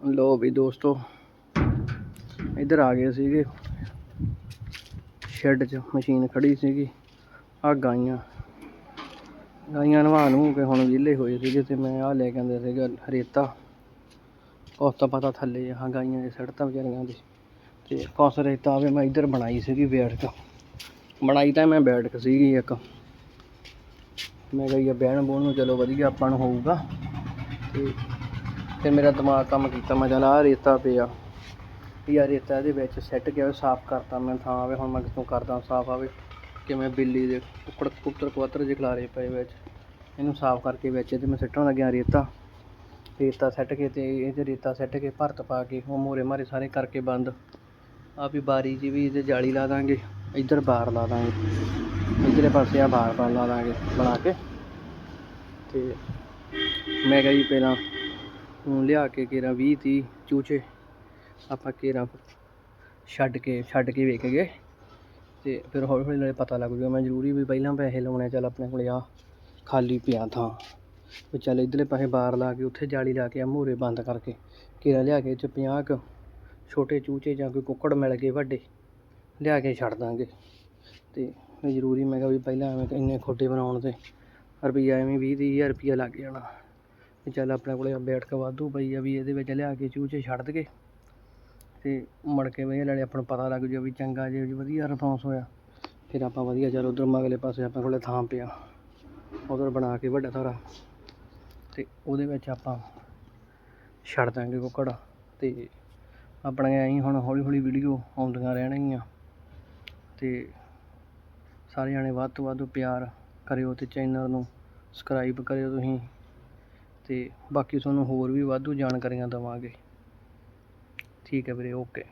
ਲੋ ਵੀ ਦੋਸਤੋ, ਇੱਧਰ ਆ ਗਏ ਸੀਗੇ। ਸ਼ੈੱਡ 'ਚ ਮਸ਼ੀਨ ਖੜੀ ਸੀਗੀ। ਆ ਗਾਈਆਂ। ਗਾਈਆਂ ਨਵਾ ਨੂੰ ਕੇ ਹੁਣ ਵਿਹਲੇ ਹੋਏ ਸੀਗੇ ਤੇ ਮੈਂ ਆ ਲੈ ਕੇ ਆਂਦੇ ਸੀਗਾ ਰੇਤਾ। ਕੁਛ ਤਾਂ ਪਤਾ ਥੱਲੇ ਆ ਗਾਈਆਂ ਦੇ ਸੜਤਾਂ ਵਿਚਾਰੀਆਂ ਦੇ। ਤੇ ਕੁਛ ਰੇਤਾ ਆਵੇ ਮੈਂ ਇੱਧਰ ਬਣਾਈ ਸੀਗੀ ਬੈਠਕ ਬਣਾਈ ਤਾਂ ਮੈਂ ਬੈਠਕ ਸੀਗੀ ਇੱਕ। ਮੈਂ ਕਿਹਾ ਯਾ ਬਹਿਣ ਬੋਣ ਨੂੰ ਚਲੋ ਵਧੀਆ ਆਪਾਂ ਨੂੰ ਹੋਊਗਾ। ਤੇ ਫਿਰ ਮੇਰਾ ਦਿਮਾਗ ਕੰਮ ਕੀਤਾ, ਮੈਂ ਚੱਲ ਆਹ ਰੇਤਾ ਪਿਆ। ਯਾਰ ਰੇਤਾ ਇਹਦੇ ਵਿੱਚ ਸੈੱਟ ਗਿਆ ਸਾਫ਼ ਕਰਤਾ ਮੈਂ ਥਾਂ ਆਵੇ ਹੁਣ ਮੈਂ ਕਿਤੋਂ ਕਰਦਾ, ਸਾਫ਼ ਆਵੇ ਕਿਵੇਂ ਬਿੱਲੀ ਦੇ ਕੁੱਕੜ, ਕੁੱਤਰ ਕੁਆਤਰ ਜਿਹੇ ਖਿਲਾਰੇ ਪਏ ਵਿੱਚ। ਇਹਨੂੰ ਸਾਫ਼ ਕਰਕੇ ਵਿੱਚ ਇਹਦੇ ਮੈਂ ਸਿੱਟਣ ਲੱਗਿਆ ਰੇਤਾ। ਰੇਤਾ ਸੈੱਟ ਕੇ ਤੇ ਇਹ 'ਚ ਰੇਤਾ ਸੈੱਟ ਕੇ ਭਰਤ ਪਾ ਕੇ, ਉਹ ਮੋਰੇ ਮਾਰੇ ਸਾਰੇ ਕਰਕੇ ਬੰਦ। ਆ ਵੀ ਬਾਰੀ ਜੀ ਵੀ ਇਹਦੇ ਜਾਲੀ ਲਾ ਦਾਂਗੇ, ਇੱਧਰ ਬਾਰ ਲਾ ਦਾਂਗੇ। ਇੱਧਰਲੇ ਪਾਸੇ ਆ ਬਾਰ ਬਾਰ ਲਾ ਦਾਂਗੇ ਬਣਾ ਕੇ। ਤੇ ਮੈਂ ਕਿਹਾ ਜੀ ਪਹਿਲਾਂ ਹੁਣ ਲਿਆ ਕੇ ਕੇਰਾ 20 30 ਚੂਚੇ ਆਪਾਂ ਕੇਰਾ ਛੱਡ ਕੇ ਛੱਡ ਕੇ ਵੇਖ ਗਏ ਤੇ ਫਿਰ ਹੌਲੀ ਹੌਲੀ ਨਾਲੇ ਪਤਾ ਲੱਗ ਜੂਗਾ ਮੈਂ ਜ਼ਰੂਰੀ ਵੀ ਪਹਿਲਾਂ ਪੈਸੇ ਲਾਉਣੇ ਚੱਲ ਆਪਣੇ ਕੋਲੇ ਆ, ਖਾਲੀ ਪਿਆ ਥਾਂ। ਵੀ ਚੱਲ ਇੱਧਰਲੇ ਪਾਸੇ ਬਾਰ ਲਾ ਕੇ ਉੱਥੇ ਜਾਲੀ ਲਾ ਕੇ ਆ, ਮੂਹਰੇ ਬੰਦ ਕਰਕੇ ਕੇਰਾ ਲਿਆ ਕੇ ਇਹ 'ਚ ਪੰਜਾਹ ਕੁ ਛੋਟੇ ਚੂਚੇ ਜਾਂ ਕੋਈ ਕੁੱਕੜ ਮਿਲ ਗਏ ਵੱਡੇ, ਲਿਆ ਕੇ ਛੱਡ ਦਾਂਗੇ। ਤੇ ਜ਼ਰੂਰੀ ਮੈਂ ਕਿਹਾ ਵੀ ਪਹਿਲਾਂ ਐਵੇਂ ਇੰਨੇ ਖੋਟੇ ਬਣਾਉਣ ਤੇ ਰੁਪਈਆ ਐਵੇਂ ਵੀਹ, ਤੀਹ ਹਜ਼ਾਰ ਰੁਪਈਆ ਲੱਗ ਜਾਣਾ। ਵੀ ਚੱਲ ਆਪਣੇ ਕੋਲੇ ਬੈਠ ਵਾਧੂ ਪਈ ਆ ਵੀ ਇਹਦੇ ਵਿੱਚ ਲਿਆ ਕੇ ਚੂਚੇ ਛੱਡ ਦਈਏ ਤੇ ਮੁੜ ਕੇ ਵਧੀਆ ਨਾਲੇ ਆਪਾਂ ਨੂੰ ਪਤਾ ਲੱਗ ਜਾਊ ਵੀ ਚੰਗਾ ਜੇ ਵਧੀਆ ਰਿਸਪੌਂਸ ਹੋਇਆ। ਫਿਰ ਆਪਾਂ ਵਧੀਆ ਚੱਲ ਉਧਰ ਮਗਲੇ ਪਾਸੇ ਆਪਣੇ ਕੋਲੇ ਥਾਂ ਪਿਆ। ਉਧਰ ਬਣਾ ਕੇ ਵੱਡਾ ਸਾਰਾ। ਤੇ ਉਹਦੇ ਵਿੱਚ ਆਪਾਂ ਛੱਡ ਦਾਂਗੇ ਕੁੱਕੜ। ਤੇ ਆਪਣੇ ਐਂ ਹੁਣ ਹੌਲੀ ਹੌਲੀ ਵੀਡੀਓ ਆਉਂਦੀਆਂ ਰਹਿਣਗੀਆਂ। ਤੇ ਸਾਰੇ ਜਾਣੇ ਵੱਧ ਤੋਂ ਵੱਧ ਪਿਆਰ ਕਰਿਓ ਤੇ ਚੈਨਲ ਨੂੰ ਸਬਸਕ੍ਰਾਈਬ ਕਰਿਓ ਤੁਸੀਂ। ਅਤੇ ਬਾਕੀ ਤੁਹਾਨੂੰ ਹੋਰ ਵੀ ਵਾਧੂ ਜਾਣਕਾਰੀਆਂ ਦੇਵਾਂਗੇ। ਠੀਕ ਹੈ ਵੀਰੇ ਓਕੇ।